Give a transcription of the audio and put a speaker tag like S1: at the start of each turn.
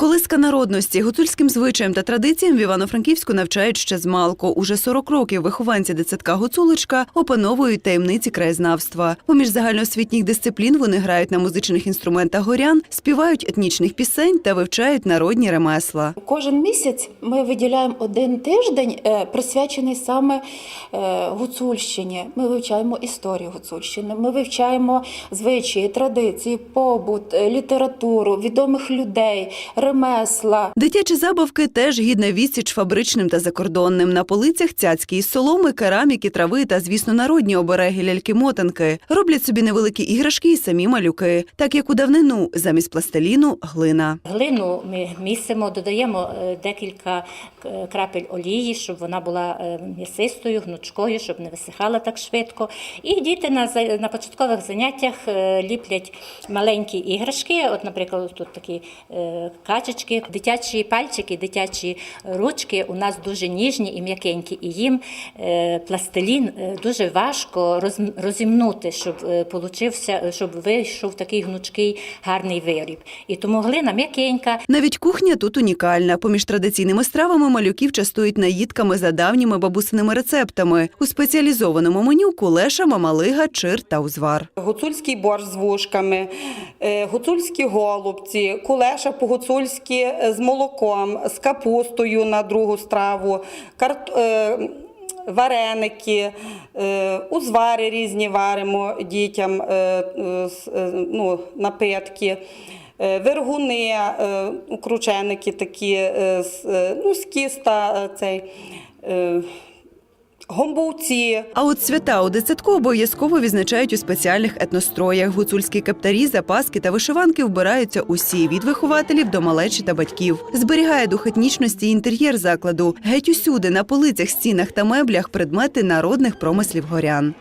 S1: Колиска народності, гуцульським звичаям та традиціям в Івано-Франківську навчають ще з малку. Уже 40 років вихованці дитсадка Гуцулочка опановують таємниці краєзнавства. Поміж загальноосвітніх дисциплін вони грають на музичних інструментах горян, співають етнічних пісень та вивчають народні ремесла.
S2: Кожен місяць ми виділяємо один тиждень, е, присвячений саме е, Гуцульщині. Ми вивчаємо історію Гуцульщини, ми вивчаємо звичаї, традиції, побут, е, літературу, відомих людей, ремесла.
S1: Дитячі забавки теж гідна відсіч фабричним та закордонним. На полицях цяцькі із соломи, кераміки, трави та, звісно, народні обереги ляльки-мотанки. Роблять собі невеликі іграшки і самі малюки, так як у давнину замість пластиліну глина.
S3: Глину ми місимо, додаємо е, декілька е, крапель олії, щоб вона була е, м'ясистою, гнучкою, щоб не висихала так швидко. І діти на, на початкових заняттях ліплять маленькі іграшки. От, наприклад, тут такі е, качечки, дитячі пальчики, дитячі ручки у нас дуже ніжні і м'якенькі. І їм е, пластилін е, дуже важко роз- розімнути, щоб е, получився, щоб вийшов такий гнучкий гарний виріб. І тому глина м'якенька,
S1: Навіть кухня тут унікальна. Поміж традиційними стравами малюків частують наїдками за давніми бабусиними рецептами. У спеціалізованому меню кулеша, мамалига, чир та узвар.
S4: Гуцульський борщ з вушками, гуцульські голубці, кулеша по-гуцульськи е, з молоком, з капустою на другу страву, карт... е, вареники, е, узвари різні варимо дітям, ну, напитки. Вергуни, крученики такі, ну, з кіста, е, цей, гомбовці,
S1: А от свята у дитсадку обов'язково відзначають у спеціальних етностроях. Гуцульські каптарі, запаски та вишиванки вбираються усі від вихователів до малечі та батьків. Зберігає дух етнічності і інтер'єр закладу. Геть усюди на полицях, стінах та меблях предмети народних промислів горян.